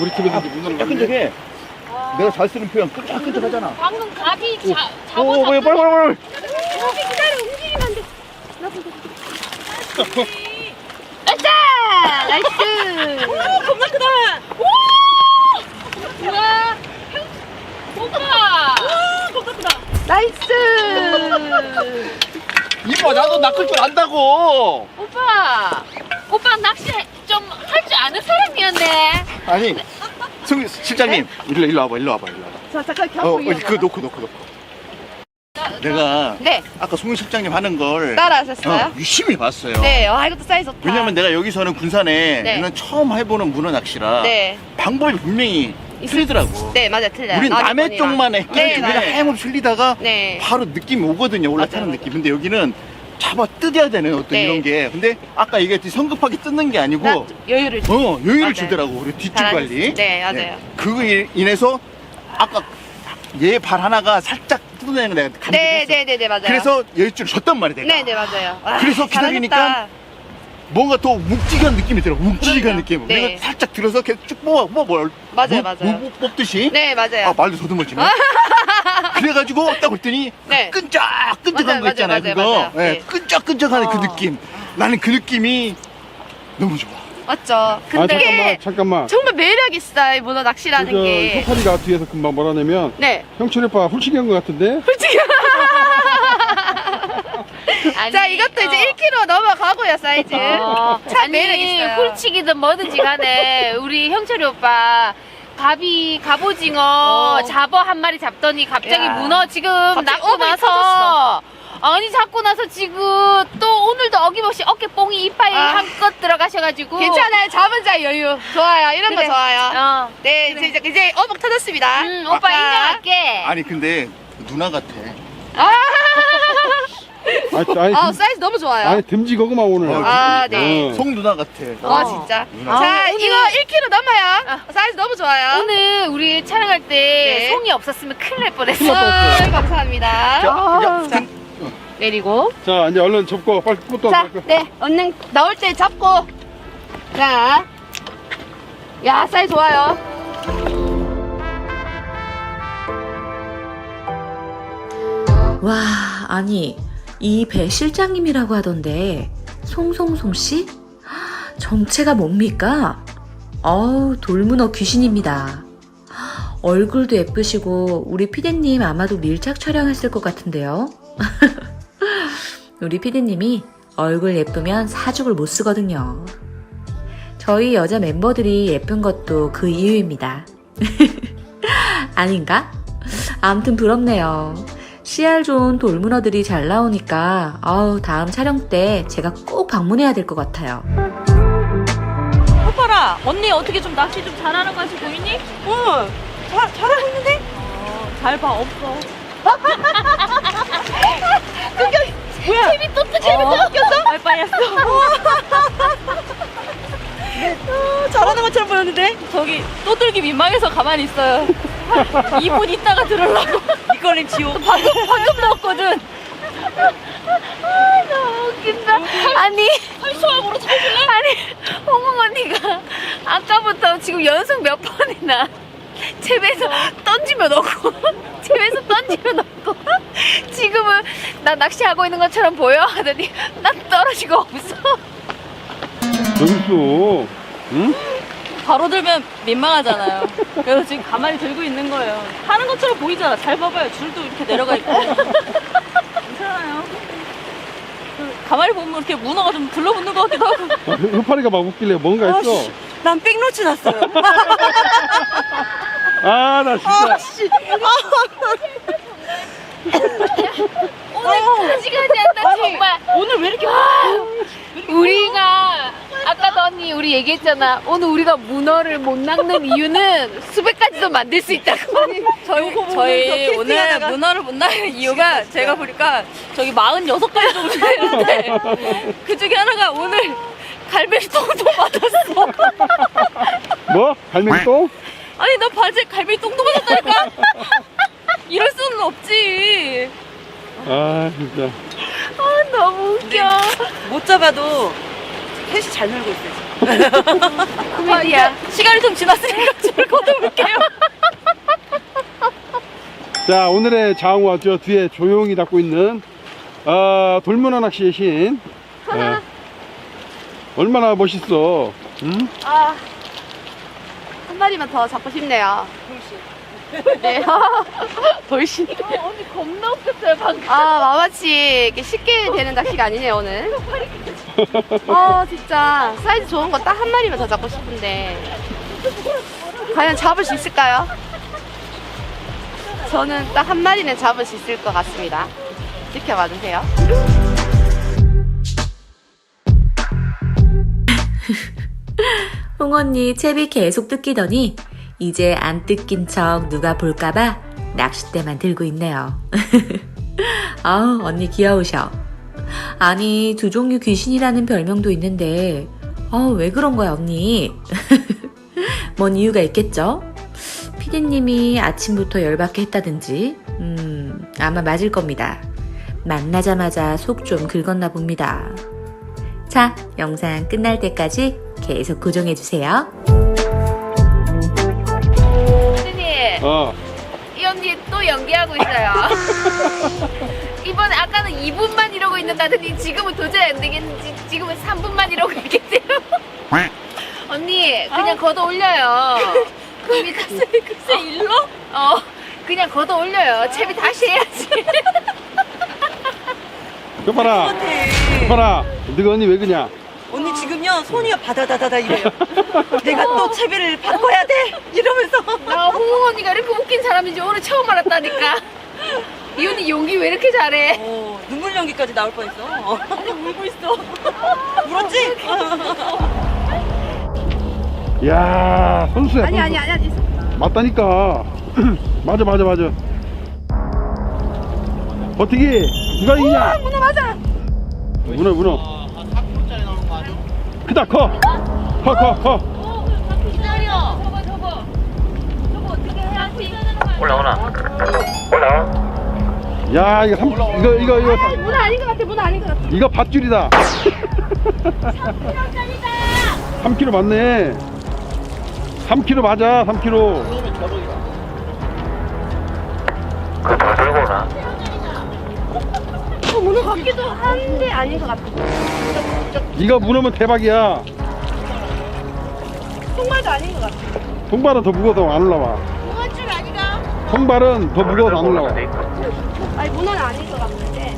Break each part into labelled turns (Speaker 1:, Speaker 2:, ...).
Speaker 1: 우리 집에서 이제 문어를
Speaker 2: 끈적끈적해.
Speaker 1: 만드네.
Speaker 2: 내가 잘 쓰는 표현 끈적끈적하잖아.
Speaker 3: 방금 갑이 자,
Speaker 2: 오, 오, 뭐야, 빨리, 빨리, 빨리.
Speaker 3: 갑이 기다려 움직이면 안 돼.
Speaker 4: 아싸! 나이스!
Speaker 3: 오 겁나 크다. 오! 우와. 오빠. 와 겁나 크다.
Speaker 4: 나이스!
Speaker 2: 이모, 나도 낚을 줄 안다고.
Speaker 3: 오빠. 오빠 낚시 좀할 줄 아는 사람이었네.
Speaker 2: 아니, 승, 실장님. 일로, 일로 와봐, 일로 와봐, 일로 와봐.
Speaker 4: 자, 잠깐
Speaker 2: 어, 어. 그거 놓고, 놓고, 놓고. 내가
Speaker 4: 네,
Speaker 2: 아까 송윤 실장님 하는 걸
Speaker 4: 따라하셨어요?
Speaker 2: 어, 유심히 봤어요.
Speaker 4: 네, 와, 이것도 사이즈 좋다.
Speaker 2: 왜냐면 내가 여기서는 군산에
Speaker 4: 네.
Speaker 2: 이건 처음 해보는 문어 낚시라
Speaker 4: 네.
Speaker 2: 방법이 분명히 틀리더라고.
Speaker 4: 네, 맞아요. 틀려요.
Speaker 2: 우린 남의 쪽만 해.
Speaker 4: 네,
Speaker 2: 우리가
Speaker 4: 맞아요.
Speaker 2: 헤엄없이 흘리다가
Speaker 4: 네.
Speaker 2: 바로 느낌이 오거든요. 올라타는
Speaker 4: 맞아요,
Speaker 2: 느낌. 근데 여기는 잡아 뜯어야 되는 어떤
Speaker 4: 네.
Speaker 2: 이런 게. 근데 아까 얘기했듯이 성급하게 뜯는 게 아니고
Speaker 4: 나 여유를 주-
Speaker 2: 어, 여유를
Speaker 4: 맞아요.
Speaker 2: 주더라고. 우리 뒷줄 관리.
Speaker 4: 네, 맞아요.
Speaker 2: 그거 인해서 아까 얘 발 하나가 살짝 뜯어내는 거 내가 감지했어.
Speaker 4: 네, 네, 네, 네, 맞아요.
Speaker 2: 그래서 여유줄 줬단 말이야, 내가.
Speaker 4: 네, 네, 맞아요. 와,
Speaker 2: 그래서 기다리니까
Speaker 4: 잘하셨다.
Speaker 2: 뭔가 더 묵직한 느낌이 들어. 묵직한
Speaker 4: 그러니까.
Speaker 2: 느낌.
Speaker 4: 네.
Speaker 2: 내가 살짝 들어서 계속 쭉 뽑아, 뽑아, 뭘.
Speaker 4: 맞아요,
Speaker 2: 목-
Speaker 4: 맞아요.
Speaker 2: 목- 목 뽑듯이.
Speaker 4: 네, 맞아요.
Speaker 2: 아, 말도 더듬어지네. 그래가지고 딱 올더니
Speaker 4: 네.
Speaker 2: 끈적끈적한
Speaker 4: 맞아요,
Speaker 2: 거 있잖아요,
Speaker 4: 맞아요,
Speaker 2: 그거.
Speaker 4: 맞아요.
Speaker 2: 예,
Speaker 4: 네.
Speaker 2: 끈적끈적한 그
Speaker 4: 어.
Speaker 2: 느낌. 나는 그 느낌이 너무 좋아.
Speaker 4: 맞죠.
Speaker 1: 아
Speaker 4: 근데
Speaker 1: 잠깐만 잠깐만
Speaker 4: 정말 매력 있어요, 이 문어 낚시라는
Speaker 1: 저
Speaker 4: 게.
Speaker 1: 효파리가 뒤에서 금방 몰아내면
Speaker 4: 네.
Speaker 1: 형철 오빠 훌치기 한 것 같은데
Speaker 4: 솔직히.
Speaker 3: 아니,
Speaker 4: 자, 이것도 이제
Speaker 3: 어.
Speaker 4: 1kg 넘어가고요, 사이즈.
Speaker 3: 어,
Speaker 4: 참 매력
Speaker 3: 아니
Speaker 4: 있어요.
Speaker 3: 홀치기든 뭐든지 간에 우리 형철이 오빠 갑이 갑오징어
Speaker 4: 어.
Speaker 3: 잡어 한 마리 잡더니 갑자기
Speaker 4: 야.
Speaker 3: 문어 지금
Speaker 4: 갑자기
Speaker 3: 낳고
Speaker 4: 어머니
Speaker 3: 나서 아니 잡고 나서 지금 또 오늘도 어김없이 어깨 뽕이 이빨
Speaker 4: 아.
Speaker 3: 한껏 들어가셔가지고
Speaker 4: 괜찮아요. 잡은 자 여유. 좋아요. 이런
Speaker 3: 그래.
Speaker 4: 거 좋아요.
Speaker 3: 어.
Speaker 4: 네, 이제, 이제, 이제 어묵 터졌습니다.
Speaker 3: 음, 오빠
Speaker 4: 자.
Speaker 3: 인정할게
Speaker 2: 아니, 근데 누나 같아.
Speaker 4: 아,
Speaker 1: 아니, 아니,
Speaker 4: 아,
Speaker 1: 듬,
Speaker 4: 사이즈 너무 좋아요.
Speaker 1: 아니 듬지 거구만 오늘
Speaker 2: 어,
Speaker 4: 아, 네.
Speaker 1: 어.
Speaker 2: 송 누나 같아.
Speaker 4: 와,
Speaker 3: 어.
Speaker 4: 진짜.
Speaker 2: 누나.
Speaker 4: 자,
Speaker 3: 아,
Speaker 4: 이거 1kg 넘어요.
Speaker 3: 아.
Speaker 4: 사이즈 너무 좋아요.
Speaker 3: 오늘 우리 촬영할 때
Speaker 4: 네.
Speaker 3: 송이 없었으면 큰일 날 뻔했어.
Speaker 4: 아, 감사합니다.
Speaker 2: 자, 야,
Speaker 4: 자.
Speaker 2: 근-
Speaker 3: 내리고
Speaker 1: 자 이제 얼른 접고 빨리 끄또
Speaker 4: 자, 네, 얼른 나올 때 잡고. 자. 야, 사이즈 좋아요.
Speaker 5: 와, 아니, 이 배 실장님이라고 하던데, 송송송 씨? 정체가 뭡니까? 어우, 돌문어 귀신입니다. 얼굴도 예쁘시고, 우리 피디님 아마도 밀착 촬영했을 것 같은데요? 우리 피디님이 얼굴 예쁘면 사죽을 못 쓰거든요. 저희 여자 멤버들이 예쁜 것도 그 이유입니다. 아닌가? 암튼 부럽네요. CR 좋은 돌문어들이 잘 나오니까 아우 다음 촬영 때 제가 꼭 방문해야 될 것 같아요.
Speaker 6: 호파라 언니 어떻게 좀 낚시 좀 잘하는 거 같이 보이니? 응 잘, 잘하고 있는데? 어, 잘봐 없어 뭐야 재미 또 웃겼어? 알바였어 어, 잘하는 것처럼 보였는데 저기 또 들기 민망해서 가만히 있어요 2분 있다가 들으려고 이거는 지옥 방금 방금 넣었거든
Speaker 3: 너무 웃긴다. 아니,
Speaker 6: 수학으로 쳐줄래?
Speaker 3: 아니, 홍홍 언니가 아까부터 지금 연속 몇 번이나 집에서 던지며 넣고, 집에서 던지며 넣고, 지금은 나 낚시하고 있는 것처럼 보여? 하더니, 나 떨어지고 없어.
Speaker 1: 여기 있어 응?
Speaker 6: 바로 들면 민망하잖아요. 그래서 지금 가만히 들고 있는 거예요. 하는 것처럼 보이잖아. 잘 봐봐요. 줄도 이렇게 내려가 있고. 괜찮아요. 그 가만히 보면 이렇게 문어가 좀 둘러붙는 것 같기도 하고.
Speaker 1: 아, 효- 효파리가 막 웃길래 뭔가 했어
Speaker 6: 아씨, 난 뺑노치 났어요.
Speaker 1: 아 나 진짜
Speaker 3: 오늘 시간이 않다, 정말.
Speaker 6: 오늘 왜 이렇게
Speaker 3: 우리가 아까도 언니 우리 얘기했잖아. 오늘 우리가 문어를 못 낚는 이유는 수백 가지도 만들 수 있다고.
Speaker 6: 저희, 저희 오늘 문어를 못 나는 이유가 제가 보니까 저기 46가지 정도 되는데 그 중에 하나가 오늘 갈매기 똥도 맞았어.
Speaker 1: 뭐? 갈매기 똥?
Speaker 6: 아니 나 바지에 갈매기 똥도 맞았다니까? 이럴 수는 없지.
Speaker 1: 아 진짜
Speaker 3: 아, 너무 웃겨.
Speaker 6: 못 잡아도 셋이 잘 놀고 있어요. 지금.
Speaker 3: 코미디야.
Speaker 6: 시간이 좀 지났으니까 줄을 걷어볼게요.
Speaker 1: 자, 오늘의 장화 저 뒤에 조용히 닫고 있는 아, 돌문어 낚시의 신. 예. 얼마나 멋있어. 응?
Speaker 4: 아, 한 마리만 더 잡고 싶네요. 돌신. 네. 돌신.
Speaker 3: 언니 겁나 웃겼어요 방금.
Speaker 4: 아, 마마치 이렇게 쉽게 되는 낚시가 아니네요, 오늘. 아, 진짜. 사이즈 좋은 거 딱 한 마리만 더 잡고 싶은데. 과연 잡을 수 있을까요? 저는 딱 한 마리는 잡을 수 있을 것 같습니다. 지켜봐 주세요.
Speaker 5: 홍언니 채비 계속 뜯기더니 이제 안 뜯긴 척 누가 볼까봐 낚싯대만 들고 있네요. 아우 언니 귀여우셔. 아니 두 종류 귀신이라는 별명도 있는데 아왜 그런 거야 언니? 뭔 이유가 있겠죠? 피디님이 아침부터 열받게 했다든지 음 아마 맞을 겁니다. 만나자마자 속 좀 긁었나 봅니다. 자, 영상 끝날 때까지 계속 고정해주세요.
Speaker 1: 어.
Speaker 3: 이 언니 또 연기하고 있어요. 이번에 아까는 2분만 이러고 있는다더니 지금은 도저히 안 되겠는지 지금은 3분만 이러고 있겠대요. 언니 그냥 걷어 올려요. 그럼 글쎄 글쎄 일로? 어 그냥 걷어 올려요. 채비 다시 해야지.
Speaker 1: 여봐라. 여봐라. 너가 언니 왜 그냐?
Speaker 6: 지금요 손이 바다다다다 이래요. 내가 또 채비를 바꿔야 돼 이러면서.
Speaker 3: 나 홍홍 언니가 이렇게 웃긴 사람인지 오늘 처음 알았다니까. 이 언니 연기 왜 이렇게 잘해?
Speaker 6: 어, 눈물 연기까지 나올 뻔했어. 아니 울고 있어. 울었지?
Speaker 1: 야 선수야.
Speaker 4: 아니,
Speaker 1: 선수.
Speaker 4: 아니, 아니, 아니.
Speaker 1: 맞다니까. 맞아, 맞아, 맞아. 버티기. 누가 이기냐?
Speaker 4: 문어 맞아.
Speaker 1: 문어, 문어. 크다, 커. 커, 커, 커.
Speaker 3: 기다려. 저거 저거. 저거 어떻게 해야지?
Speaker 7: 올라오나? 올라와?
Speaker 1: 야, 이거 삼, 이거, 이거, 이거, 삼-
Speaker 4: 문어 아닌 것 같아, 문어 아닌 것 같아.
Speaker 1: 이거 밧줄이다. 3kg 맞네. 3kg 맞아, 3kg.
Speaker 7: 그더 들고 오나?
Speaker 4: 어, 문어 같기도 한데 아닌 것 같아.
Speaker 1: 이거 문어면 대박이야.
Speaker 4: 정말도 아닌 것 같아.
Speaker 1: 통발은 더 무거워서 안 올라와. 통발은 더 무거워서 안 올라와.
Speaker 4: 아니, 문어는 아닌 것 같은데.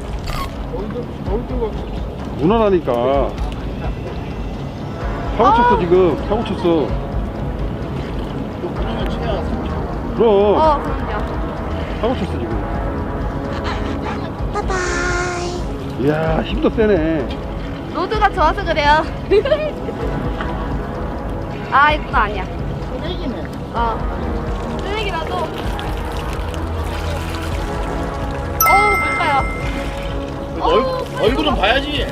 Speaker 1: 문어라니까. 사고 쳤어, 지금. 사고 쳤어. 그럼.
Speaker 4: 어, 그럼요.
Speaker 1: 사고 쳤어, 지금. 이야, 힘도 세네.
Speaker 4: 로드가 좋아서 그래요. 아, 이거 문어 아니야.
Speaker 2: 쓰레기네.
Speaker 4: 어. 쓰레기라도. 어우, 뭘까요?
Speaker 2: 얼, 얼굴은 봐야지.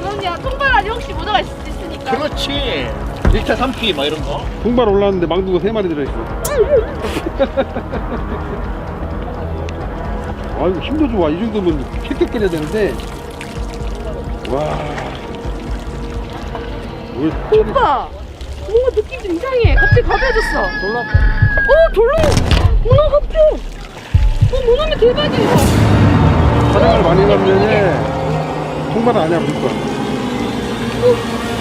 Speaker 4: 그럼요. 통발 아니 혹시 문어가 있을 수 있으니까.
Speaker 2: 그렇지. 1차 3피 막 이런 거.
Speaker 1: 통발 올랐는데 망두가 세 마리 들어있어. 아이고, 힘도 좋아. 이 정도면 킥킥 끓여야 되는데. 와.
Speaker 4: 오빠! 뭔가 느낌 좀 이상해. 갑자기 가벼워졌어. 놀랐어. 어, 졸로! 문어 같아! 어, 문어면 대박이야.
Speaker 1: 촬영을 많이 가면 통발은 아니야, 무조건.
Speaker 3: 미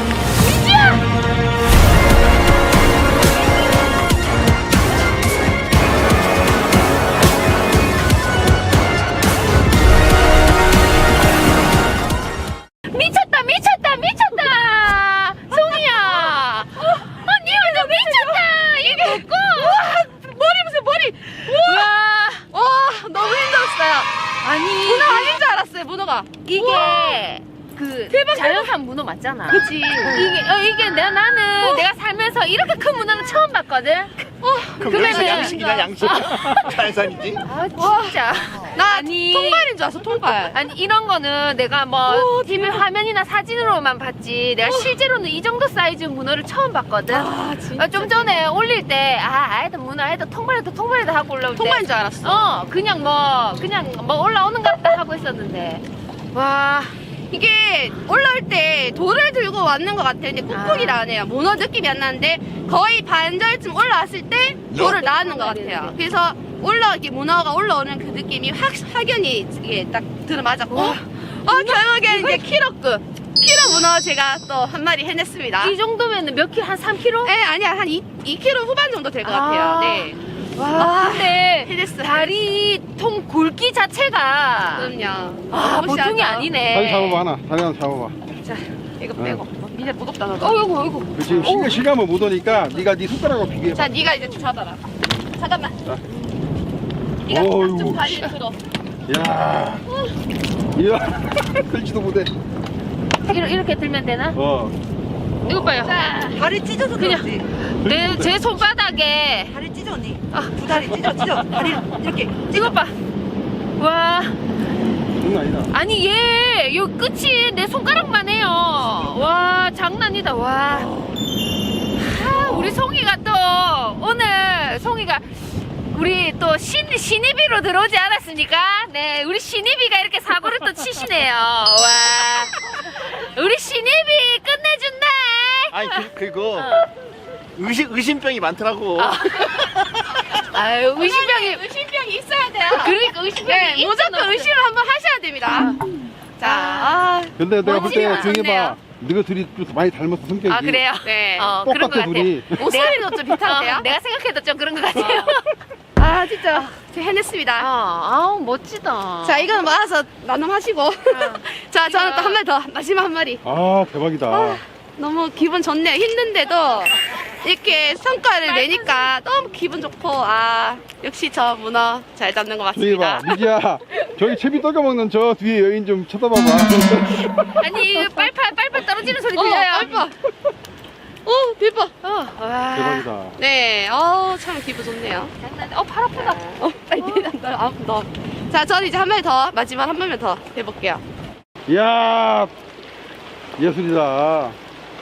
Speaker 2: 양식. 자연산이지.
Speaker 3: 아 진짜
Speaker 4: 나
Speaker 3: 아니.
Speaker 4: 통발인 줄 알았어, 통발.
Speaker 3: 아니 이런 거는 내가 뭐 TV 화면이나 사진으로만 봤지 내가 실제로는 이 정도 사이즈 문어를 처음 봤거든
Speaker 4: 아, 진짜.
Speaker 3: 아, 좀 전에 올릴 때아 아이들 문어 아이들 통발에도 통발에도 하고 올라올 때
Speaker 4: 통발인 줄 알았어.
Speaker 3: 어 그냥 뭐 그냥 뭐 올라오는 것 같다 하고 있었는데 와
Speaker 4: 이게 올라올 때 돌을 들고 왔는 것 같아요. 근데 꾹꾹이 나네요. 문어 느낌이 안 나는데 거의 반절쯤 올라왔을 때 돌을 낳는 것 같아요. 그래서 올라 이게 문어가 올라오는 그 느낌이 확 확연히 이게 딱 들어맞았고, 어, 결국에 이제 키로급 키로 문어 제가 또 한 마리 해냈습니다.
Speaker 3: 이 정도면 몇 킬로? 한 3킬로?
Speaker 4: 네, 아니야 한 2, 2kg 후반 정도 될 것 같아요.
Speaker 3: 아.
Speaker 4: 네,
Speaker 3: 와, 근데
Speaker 4: 해냈어요.
Speaker 3: 다리 통 굵기 자체가
Speaker 4: 그럼요.
Speaker 3: 아, 보통이? 아니네.
Speaker 1: 다리 잡아봐 하나 다리 하나 잡아봐
Speaker 4: 자, 이거
Speaker 1: 네.
Speaker 4: 빼고. 미네 무겁다 너도.
Speaker 3: 어이구, 어이구.
Speaker 1: 그 지금 실감, 실감을 못 오니까 네가 네 손가락으로 비교해 봐
Speaker 4: 자, 네가 이제 잡아라. 잠깐만.
Speaker 1: 자.
Speaker 4: 네가
Speaker 1: 어이구,
Speaker 4: 좀 다리를 들어.
Speaker 1: 이야 이야 들지도 못해
Speaker 3: 이렇게, 이렇게 들면 되나?
Speaker 1: 어
Speaker 3: 이거 봐요.
Speaker 8: 다리 찢어서
Speaker 3: 그냥.
Speaker 8: 그렇지.
Speaker 3: 내, 제 손바닥에.
Speaker 8: 다리 찢어 언니. 두 다리 찢어 찢어. 다리 이렇게.
Speaker 3: 이거 봐. 와.
Speaker 1: 장난 아니다
Speaker 3: 아니, 얘, 요 끝이 내 손가락만 해요. 와, 장난이다, 와. 아, 우리 송이가 또, 오늘 송이가, 우리 또 신, 신입이로 들어오지 않았습니까? 네, 우리 신입이가 이렇게 사고를 또 치시네요. 와. 우리 신입이 끝내준다!
Speaker 2: 아니 그, 그거 의심 의심병이 많더라고.
Speaker 3: 아유, 의심병이,
Speaker 4: 의심병이 있어야 돼요.
Speaker 3: 그러니까 의심병이.
Speaker 4: 네, 무조건. 의심을 한번 하셔야 됩니다. 자, 아,
Speaker 1: 근데 내가 볼 때
Speaker 4: 멋지게
Speaker 1: 조용히 봐. 너희 둘이 좀 많이 닮았어 성격이
Speaker 3: 아, 그래요?
Speaker 4: 네.
Speaker 3: 어, 그런 것
Speaker 1: 똑같아
Speaker 3: 같아.
Speaker 1: 둘이
Speaker 4: 목소리도 좀 비슷한데요?
Speaker 3: 어, 내가 생각해도 좀 그런 것 같아요.
Speaker 4: 아, 진짜. 제가 해냈습니다.
Speaker 3: 아, 아우, 멋지다.
Speaker 4: 자, 이거는 모아서 나눔하시고. 자, 저는 또 한 마리 더. 마지막 한 마리.
Speaker 1: 아 대박이다
Speaker 4: 너무 기분 좋네요. 힘든데도 이렇게 성과를 내니까 너무 기분 좋고, 아, 역시 저 문어 잘 잡는 것
Speaker 1: 저기 봐
Speaker 4: 같습니다.
Speaker 1: 미지야 저기 채비 떠겨먹는 저 뒤에 여인 좀 쳐다봐봐
Speaker 3: 아니, 빨빨, 빨빨 떨어지는 소리
Speaker 4: 어,
Speaker 3: 들려요.
Speaker 4: 알바. 어, 대박.
Speaker 3: 어, 와.
Speaker 1: 대박이다
Speaker 4: 네, 어, 참 기분 좋네요.
Speaker 3: 장난- 어, 팔 아프다.
Speaker 4: 어, 빨리 난다. 아, 너. 자, 저는 이제 한 마리 더, 마지막 한 마리 더 해볼게요.
Speaker 1: 이야 예술이다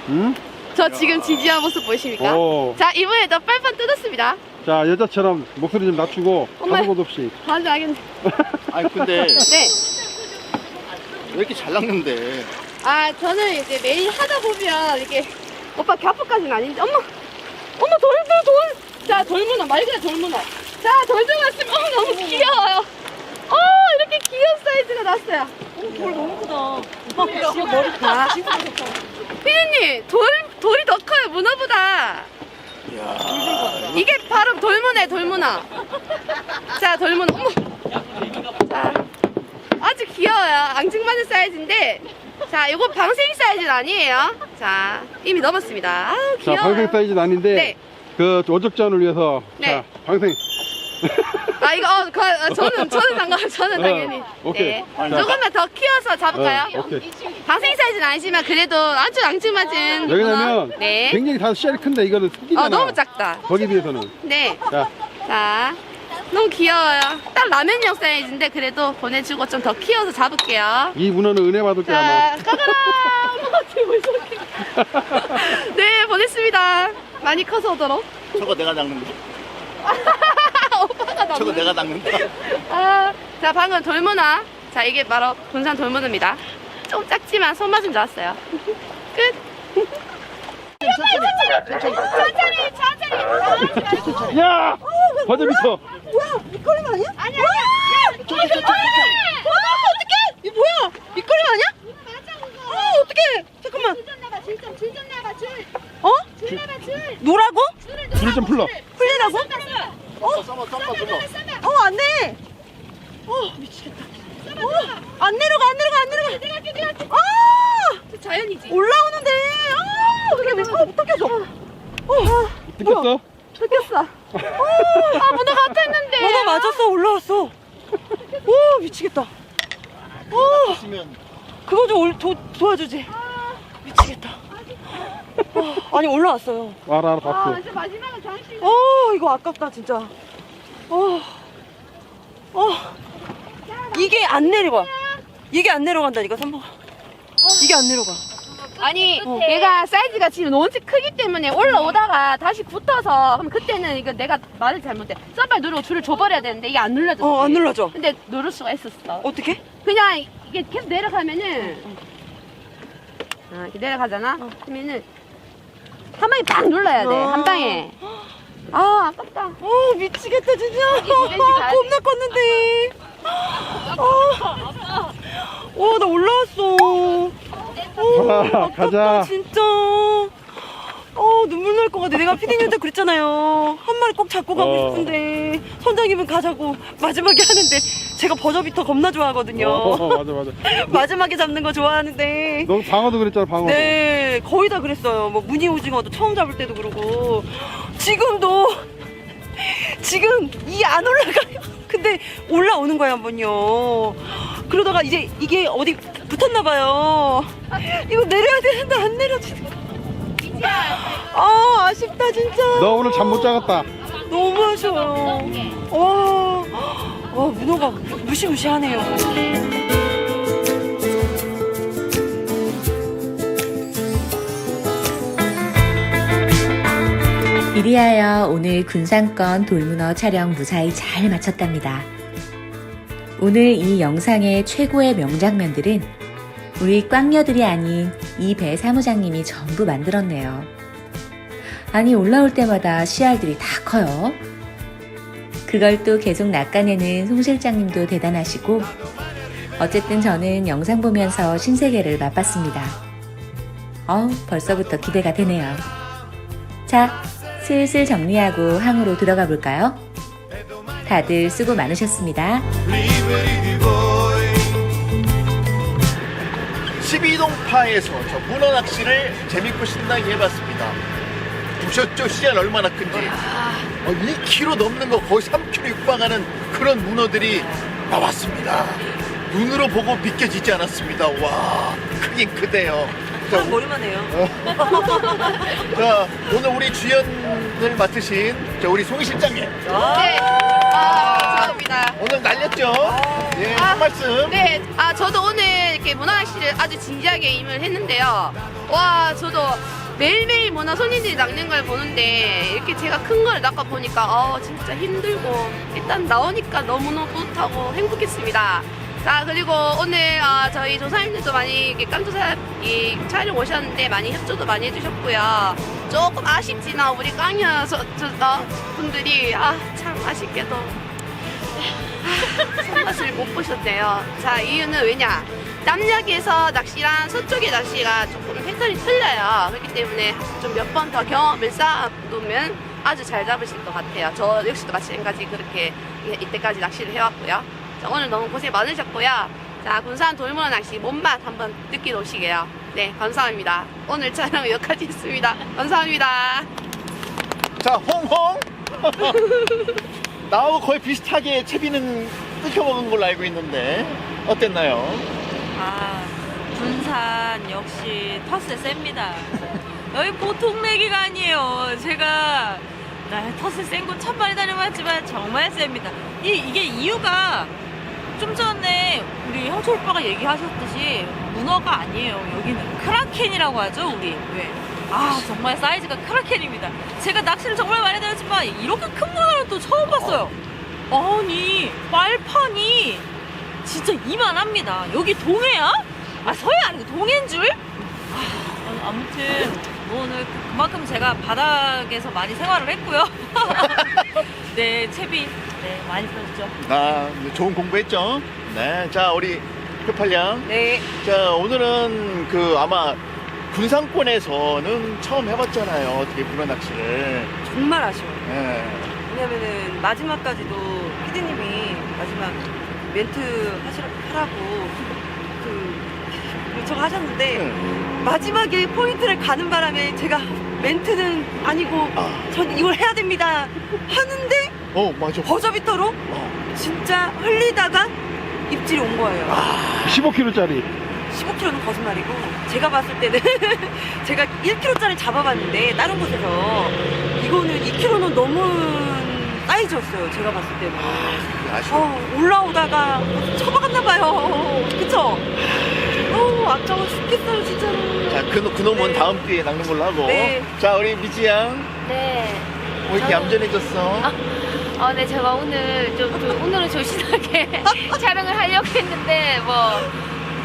Speaker 1: 응?
Speaker 4: 저 지금 지지한 모습 보이십니까?
Speaker 1: 오.
Speaker 4: 자, 이번에도 빨판 뜯었습니다.
Speaker 1: 자 여자처럼 목소리 좀 낮추고
Speaker 4: 엄마.
Speaker 1: 하는 것 없이
Speaker 4: 맞아, 알겠네.
Speaker 2: 아니 근데
Speaker 4: 네.
Speaker 2: 왜 이렇게 잘 낚는데?
Speaker 4: 아, 저는 이제 매일 하다 보면 이게 오빠 갸프까지는 아닌데, 어머, 어머 돌, 돌, 돌. 자, 돌문어, 말 그대로 돌문어. 자, 돌 들어왔으면 어머 너무 귀여워요. 어, 이렇게 귀여운 사이즈가 났어요.
Speaker 8: 돌 너무 크다. 오빠 그래 지금 머리
Speaker 4: 아.
Speaker 8: 지금 좋다.
Speaker 4: 피디님, 돌, 돌이 더 커요, 문어보다. 이게 바로 돌문어예요, 돌문어. 자, 돌문어. 어머. 자, 아주 귀여워요. 앙증맞은 사이즈인데. 자, 이거 방생 사이즈는 아니에요. 자, 이미 넘었습니다. 아,
Speaker 1: 자
Speaker 4: 귀여워요.
Speaker 1: 방생 사이즈는 아닌데
Speaker 4: 네.
Speaker 1: 그 오적전을 위해서
Speaker 4: 네.
Speaker 1: 자 방생
Speaker 4: 아, 이거, 어, 그, 어, 저는, 저는 상관, 저는
Speaker 1: 어,
Speaker 4: 당연히.
Speaker 1: 오케이.
Speaker 4: 네.
Speaker 1: 자.
Speaker 4: 조금만 더 키워서 잡을까요?
Speaker 1: 어, 오케이.
Speaker 4: 방생 사이즈는 아니지만 그래도 아주 앙증맞은.
Speaker 1: 왜냐면
Speaker 4: 문어. 네.
Speaker 1: 굉장히 다 씨알이 큰데 이거는
Speaker 4: 어, 너무 작다.
Speaker 1: 거기에 비해서는
Speaker 4: 네.
Speaker 1: 자
Speaker 4: 자, 너무 귀여워요. 딱 라면형 사이즈인데 그래도 보내주고 좀 더 키워서 잡을게요.
Speaker 1: 이 문어는 은혜 받을 게 아마
Speaker 4: 자, 가가라! 엄마한테 무섭게. 네, 보냈습니다. 많이 커서 오도록.
Speaker 2: 저거 내가 낚는다.
Speaker 4: 너무.
Speaker 2: 저거 내가 낚는다.
Speaker 4: 아, 자, 방금 돌문어. 자, 이게 바로 군산 돌문어입니다. 좀 작지만 손맛은 좋았어요. 끝. 천천히, 천천히, 천천히.
Speaker 1: 야 버저비터
Speaker 8: 뭐야 밑거림 아니야?
Speaker 4: 아니야, 아니야. 저기, 저기, 저기. 어떡해?
Speaker 8: 이 뭐야? 밑거림 아니야? 어 어떡해? 잠깐만.
Speaker 4: 줄 좀 줄 좀, 줄좀 내봐, 줄.
Speaker 8: 어?
Speaker 4: 줄 내봐, 줄.
Speaker 8: 노라고?
Speaker 1: 줄을 좀 풀러
Speaker 2: 어? 썸머 불러.
Speaker 8: 어 안 돼. 어 미치겠다. 어, 안 내려가 안 내려가 안 내려가.
Speaker 4: 내가 할게, 내가 할게.
Speaker 8: 아
Speaker 4: 자연이지.
Speaker 8: 올라오는데. 아 어떻게 어, 못 뜯겼어. 어
Speaker 1: 뜯겼어?
Speaker 8: 뜯겼어.
Speaker 4: 아, 문어 같았는데.
Speaker 8: 문어 맞았어 올라왔어. 오 미치겠다. 어
Speaker 2: 있으면
Speaker 8: 그거 좀 올, 도, 도와주지. 미치겠다. 어, 아니 올라왔어요.
Speaker 1: 알아 알아
Speaker 4: 아,
Speaker 1: 봤어
Speaker 4: 이제 마지막은 장식.
Speaker 8: 어 이거 아깝다 진짜. 어. 어. 이게 안 내려가. 이게 안 내려간다니까 선보가. 이게 안 내려가.
Speaker 4: 아니, 얘가 사이즈가 지금 너무 크기 때문에 올라오다가 다시 붙어서 그럼 그때는 이거 내가 말을 잘못해. 썸발 누르고 줄을 줘버려야 되는데 이게 안 눌러져.
Speaker 8: 어 안 눌러져.
Speaker 4: 근데 누를 수가 있었어.
Speaker 8: 어떻게?
Speaker 4: 그냥 이게 계속 내려가면은 어, 이렇게 내려가잖아. 그러면은 한 방에 딱 눌러야 돼. 한 방에. 아 아깝다.
Speaker 8: 어 미치겠다 진짜.
Speaker 4: 돼.
Speaker 8: 겁나 컸는데. 아, 어나 올라왔어.
Speaker 1: 가, 가자.
Speaker 8: 진짜. 어 눈물 날 것 같아. 내가 피디님한테 그랬잖아요. 한 마리 꼭 잡고 가고
Speaker 1: 어.
Speaker 8: 싶은데 선장님은 가자고 마지막에 하는데 제가 버저비터 겁나 좋아하거든요.
Speaker 1: 어, 맞아, 맞아.
Speaker 8: 마지막에 잡는 거 좋아하는데.
Speaker 1: 너 방어도 그랬잖아, 방어.
Speaker 8: 네, 거의 다 그랬어요. 뭐 무늬 오징어도 처음 잡을 때도 그러고 지금도 지금 이 안 올라가요. 근데 올라오는 거야 한 번요. 그러다가 이제 이게 어디 붙었나 봐요. 이거 내려야 되는데 안 내려지네. 아 아쉽다 진짜.
Speaker 1: 너 오늘 잠 못 자겠다.
Speaker 8: 너무 아쉬워요. 와, 와 문어가 무시무시하네요.
Speaker 5: 이리하여 오늘 군산권 돌문어 촬영 무사히 잘 마쳤답니다. 오늘 이 영상의 최고의 명장면들은 우리 꽝녀들이 아닌 이 배 사무장님이 전부 만들었네요. 아니 올라올 때마다 씨알들이 다 커요. 그걸 또 계속 낚아내는 송 실장님도 대단하시고 어쨌든 저는 영상 보면서 신세계를 맛봤습니다. 어우 벌써부터 기대가 되네요. 자, 슬슬 정리하고 항으로 들어가 볼까요? 다들 수고 많으셨습니다.
Speaker 2: 12동파에서 저 문어 낚시를 재밌고 신나게 해봤습니다. 보셨죠? 씨알 얼마나 큰지. 어, 2kg 넘는 거 거의 3kg 육박하는 그런 문어들이 나왔습니다. 눈으로 보고 믿겨지지 않았습니다. 와, 크긴 크대요. 자,
Speaker 8: 사람 머리만 해요.
Speaker 2: 자, 오늘 우리 주연을 맡으신 저 우리 송 실장님.
Speaker 4: 네. 아, 감사합니다.
Speaker 2: 오늘 날렸죠? 예, 한 말씀.
Speaker 4: 네, 아 저도 오늘 이렇게 문화낚시를 아주 진지하게 임을 했는데요. 와, 저도 매일매일 문화 손님들이 낚는 걸 보는데 이렇게 제가 큰 걸 낚아 보니까 어 진짜 힘들고 일단 나오니까 너무너무 뿌듯하고 행복했습니다. 자 그리고 오늘 아, 저희 조사님들도 많이 깜조사 이 촬영 오셨는데 많이 협조도 많이 해주셨고요. 조금 아쉽지만 우리 깡녀 저, 저, 어, 분들이 아 참 아쉽게도 손맛을 못 보셨대요. 자, 이유는 왜냐? 남녘에서 낚시랑 서쪽의 낚시가 조금 패턴이 틀려요. 그렇기 때문에 좀 몇 번 더 경험을 쌓아두면 아주 잘 잡으실 것 같아요. 저 역시도 마찬가지 그렇게 이- 이때까지 낚시를 해왔고요. 자, 오늘 너무 고생 많으셨고요. 자, 군산 돌문어 낚시 몸맛 한번 느끼러 오시게요. 네, 감사합니다. 오늘 촬영 여기까지 했습니다. 감사합니다.
Speaker 2: 자, 홍홍. 나하고 거의 비슷하게 채비는 뜯겨먹은 걸로 알고 있는데 어땠나요?
Speaker 6: 아, 군산 역시 텃세 셉니다. 여기 보통 내기가 아니에요. 제가 네, 텃세 센곳 천만이 다녀봤지만 정말 셉니다. 이, 이게 이유가 좀 전에 우리 형철 오빠가 얘기하셨듯이 문어가 아니에요. 여기는 크라켄이라고 하죠, 우리. 왜? 아, 정말 사이즈가 크라켄입니다. 제가 낚시를 정말 많이 다녔지만 이렇게 큰 문어는 또 처음 봤어요. 아니, 말판이 진짜 이만합니다. 여기 동해야? 아 서해 아니고 동해인 줄? 아, 아무튼 뭐 오늘 그- 그만큼 제가 바닥에서 많이 생활을 했고요. 네, 채비 네 많이 들었죠.
Speaker 2: 아, 좋은 공부했죠? 네. 자, 우리 표팔량.
Speaker 8: 네.
Speaker 2: 자, 오늘은 그 아마 군산권에서는 처음 해봤잖아요. 어떻게 문어 낚시를.
Speaker 8: 정말 아쉬워요.
Speaker 2: 예.
Speaker 8: 왜냐면은 마지막까지도 피디님이 마지막 멘트 하시라, 하라고 그 요청하셨는데
Speaker 2: 네.
Speaker 8: 마지막에 포인트를 가는 바람에 제가 멘트는 아니고
Speaker 2: 아.
Speaker 8: 전 이걸 해야 됩니다 하는데
Speaker 2: 어, 맞아.
Speaker 8: 버저비터로
Speaker 2: 어.
Speaker 8: 진짜 흘리다가 입질이 온 거예요.
Speaker 2: 아.
Speaker 1: 15kg짜리.
Speaker 8: 15kg는 거짓말이고 제가 봤을 때는 제가 1kg짜리 잡아봤는데 다른 곳에서 이거는 2kg는 넘은 사이즈였어요. 제가 봤을 때는.
Speaker 2: 아쉬워.
Speaker 8: 어, 올라오다가 쳐박았나 봐요. 그쵸? 어, 아까워 죽겠어요, 진짜로.
Speaker 2: 자, 그, 그놈은
Speaker 8: 네.
Speaker 2: 다음 기회에 낚는 걸로 하고.
Speaker 8: 네.
Speaker 2: 자, 우리 미지 양.
Speaker 3: 네.
Speaker 2: 왜 이렇게
Speaker 3: 저는-
Speaker 2: 얌전해졌어?
Speaker 3: 어, 네, 제가 오늘 좀, 좀 오늘은 조신하게 촬영을 하려고 했는데, 뭐,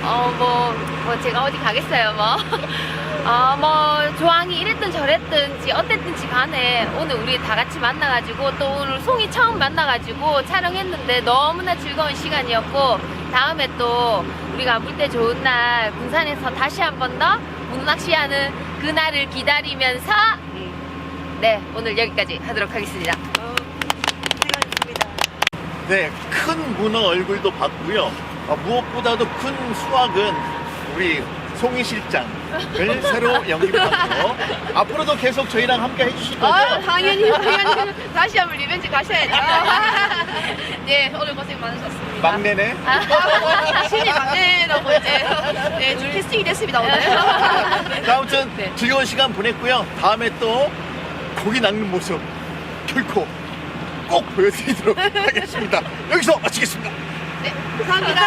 Speaker 3: 어, 뭐, 뭐, 제가 어디 가겠어요, 뭐. 어, 뭐, 조항이 이랬든 저랬든지, 어땠든지 간에, 오늘 우리 다 같이 만나가지고, 또 오늘 송이 처음 만나가지고 촬영했는데 너무나 즐거운 시간이었고, 다음에 또 우리가 물때 좋은 날, 군산에서 다시 한 번 더 문낚시하는 그날을 기다리면서, 네, 오늘 여기까지 하도록 하겠습니다.
Speaker 2: 네, 큰 문어 얼굴도 봤고요. 어, 무엇보다도 큰 수확은 우리 송이 실장을 새로 영입하고 앞으로도 계속 저희랑 함께 해주실 거죠?
Speaker 4: 아, 당연히, 당연히. 다시 한번 리벤지 가셔야죠. 네, 오늘 고생 많으셨습니다.
Speaker 2: 막내네.
Speaker 4: 신이 막내라고 이제, 네, 좀 캐스팅이 됐습니다, 오늘.
Speaker 2: 자, 아무튼 즐거운 시간 보냈고요. 다음에 또 고기 낚는 모습 결코 꼭 보여드리도록 하겠습니다. 여기서 마치겠습니다.
Speaker 4: 감사합니다.